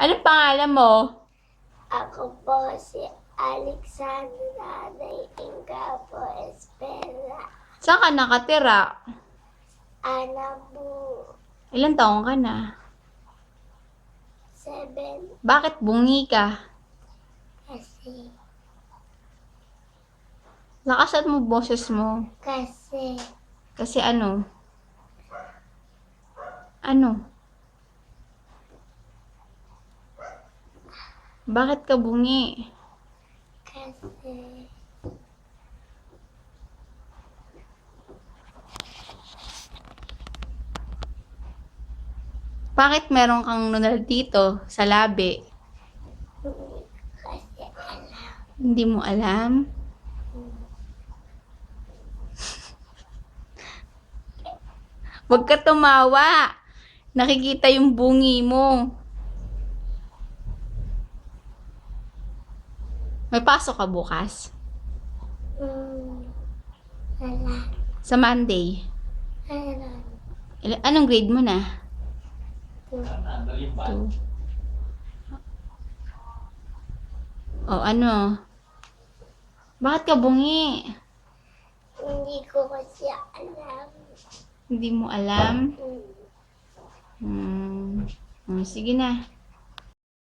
Anong pangalan mo? Ako po si Alexandra de Ingapo Espera. Saan ka nakatira? Ana po, Ilan taong ka na? seven Bakit bungi ka? kasi, Lakasan mo boses mo. kasi, Kasi ano? Ano? Bakit ka bungi? kasi, Bakit meron kang nunal dito sa labi? hindi ko kasi alam. Hindi mo alam? Huwag ka tumawa. Nakikita yung bungi mo. May pasok ka bukas? Hmm, wala, Sa Monday? Ila- Anong grade mo na? two, Two. O ano? Bakit ka bungi? hindi ko kasi alam. Hindi mo alam? Hmm, Hmm. Hmm, sige na.